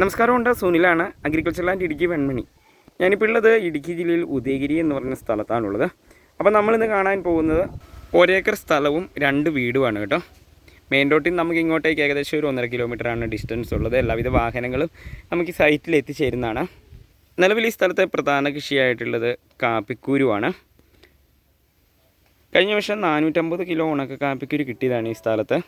നമസ്കാരമുണ്ട്. സുനിലാണ്. Agriculture land Idukki Venmani. ഞാനിപ്പോൾ ഉള്ളത് ഇടുക്കി ജില്ലയിൽ ഉദയഗിരി എന്ന് പറഞ്ഞ സ്ഥലത്താണുള്ളത്. അപ്പോൾ നമ്മളിന്ന് കാണാൻ പോകുന്നത് ഒരേക്കർ സ്ഥലവും രണ്ട് വീടുമാണ് കേട്ടോ. മെയിൻ റോട്ടിൽ നമുക്ക് ഇങ്ങോട്ടേക്ക് ഏകദേശം ഒരു ഒന്നര കിലോമീറ്ററാണ് ഡിസ്റ്റൻസ് ഉള്ളത്. എല്ലാവിധ വാഹനങ്ങളും നമുക്ക് ഈ സൈറ്റിൽ എത്തിച്ചേരുന്നതാണ്. നിലവിൽ ഈ സ്ഥലത്തെ പ്രധാന കൃഷിയായിട്ടുള്ളത് കാപ്പിക്കൂരുവാണ്. കഴിഞ്ഞ വർഷം നാനൂറ്റമ്പത് കിലോ ഉണക്ക കാപ്പിക്കുരു കിട്ടിയതാണ് ഈ സ്ഥലത്ത്.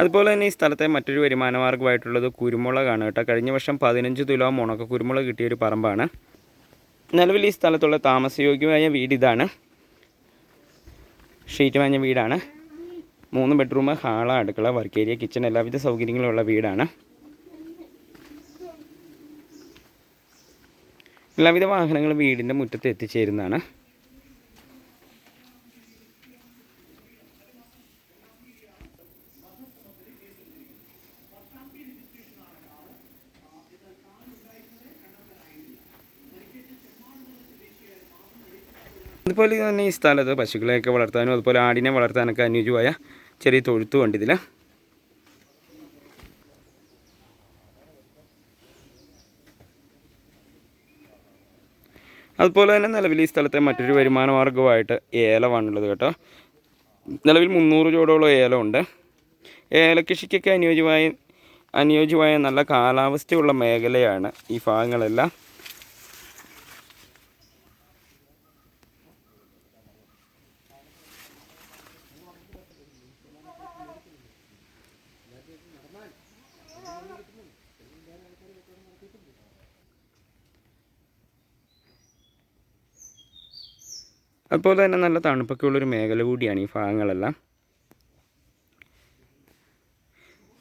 അതുപോലെ തന്നെ ഈ സ്ഥലത്തെ മറ്റൊരു വരുമാന മാർഗമായിട്ടുള്ളത് കുരുമുളകാണ് കേട്ടോ. കഴിഞ്ഞ വർഷം പതിനഞ്ച് തുലോ ഉണക്ക കുരുമുളക് കിട്ടിയ ഒരു പറമ്പാണ്. നിലവിൽ ഈ സ്ഥലത്തുള്ള താമസയോഗ്യമായ വീട് ഇതാണ്. ഷീറ്റ് വാങ്ങിയ വീടാണ്. മൂന്ന് ബെഡ്റൂം ഹാള അടുക്കള വർക്ക് ഏരിയ കിച്ചൺ എല്ലാവിധ സൗകര്യങ്ങളുള്ള വീടാണ്. എല്ലാവിധ വാഹനങ്ങളും വീടിന്റെ മുറ്റത്ത് എത്തിച്ചേരുന്നതാണ്. അതുപോലെ തന്നെ ഈ സ്ഥലത്ത് പശുക്കളെയൊക്കെ വളർത്താനും അതുപോലെ ആടിനെ വളർത്താനൊക്കെ അനുയോജ്യമായ ചെറിയ തൊഴുത്തുമുണ്ട് ഇതിൽ അതുപോലെ തന്നെ നിലവിൽ ഈ സ്ഥലത്തെ മറ്റൊരു വരുമാന മാർഗമായിട്ട് ഏലമാണുള്ളത് കേട്ടോ. നിലവിൽ മുന്നൂറ് ചൂടോളം ഏലമുണ്ട്. ഏലകൃഷിക്കൊക്കെ അനുയോജ്യമായ അനുയോജ്യമായ നല്ല കാലാവസ്ഥയുള്ള മേഖലയാണ് ഈ ഭാഗങ്ങളെല്ലാം. അതുപോലെ തന്നെ നല്ല തണുപ്പൊക്കെ ഉള്ളൊരു മേഖല കൂടിയാണ് ഈ ഭാഗങ്ങളെല്ലാം.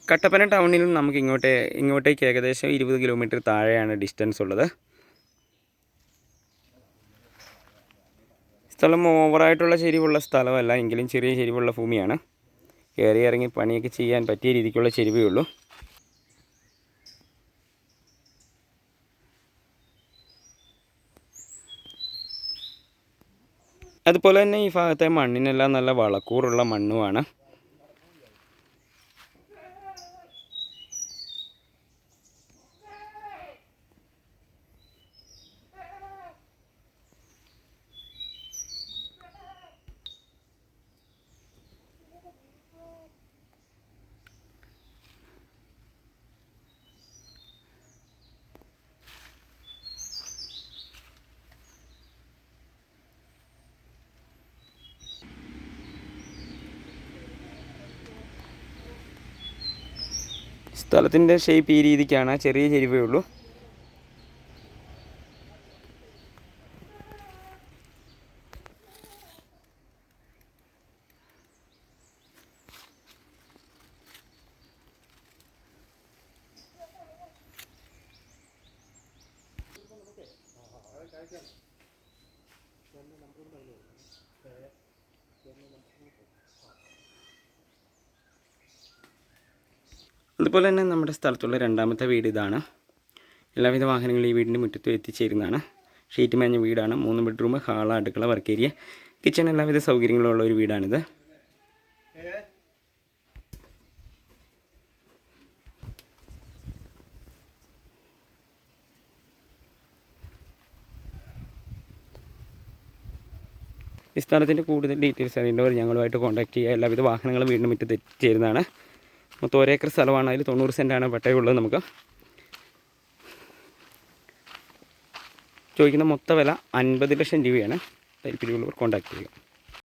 കട്ടപ്പന ടൗണിൽ നിന്ന് നമുക്ക് ഇങ്ങോട്ടേ ഇങ്ങോട്ടേക്ക് ഏകദേശം ഇരുപത് കിലോമീറ്റർ താഴെയാണ് ഡിസ്റ്റൻസ് ഉള്ളത്. സ്ഥലം ഓവറായിട്ടുള്ള ചെരിവുള്ള സ്ഥലമല്ല എങ്കിലും ചെറിയ ചെരിവുള്ള ഭൂമിയാണ്. കയറി ഇറങ്ങി പണിയൊക്കെ ചെയ്യാൻ പറ്റിയ രീതിക്കുള്ള ചെരിവേ ഉള്ളൂ. അതുപോലെ തന്നെ ഈ ഭാഗത്തെ മണ്ണിനെല്ലാം നല്ല വളക്കൂറുള്ള മണ്ണുമാണ്. സ്ഥലത്തിന്റെ ഷേപ്പ് ഈ രീതിക്കാണ്. ചെറിയ ചെരിവേ ഉള്ളൂ. അതുപോലെ തന്നെ നമ്മുടെ സ്ഥലത്തുള്ള രണ്ടാമത്തെ വീട് ഇതാണ്. എല്ലാവിധ വാഹനങ്ങളും ഈ വീടിന്റെ മുറ്റത്ത് എത്തിച്ചേരുന്നതാണ്. ഷീറ്റ് മേഞ്ഞ വീടാണ്. മൂന്ന് ബെഡ്റൂം ഹാള അടുക്കള വർക്ക് ഏരിയ കിച്ചൺ എല്ലാവിധ സൗകര്യങ്ങളും ഉള്ള ഒരു വീടാണിത്. ഈ സ്ഥലത്തിന്റെ കൂടുതൽ ഡീറ്റെയിൽസ് അറിയേണ്ടവർ ഞങ്ങളുമായിട്ട് കോൺടാക്ട് ചെയ്യുക. എല്ലാവിധ വാഹനങ്ങളും വീടിന് മുറ്റത്ത് എത്തിച്ചേരുന്നതാണ്. മൊത്തം ഒരേക്കർ സ്ഥലമാണ്. അതിൽ തൊണ്ണൂറ് സെന്റാണ് പട്ടയമുള്ളത് നമുക്ക്. ചോദിക്കുന്ന മൊത്ത വില അൻപത് ലക്ഷം രൂപയാണ്. താല്പര്യമുള്ളവർ കോൺടാക്ട് ചെയ്യുക.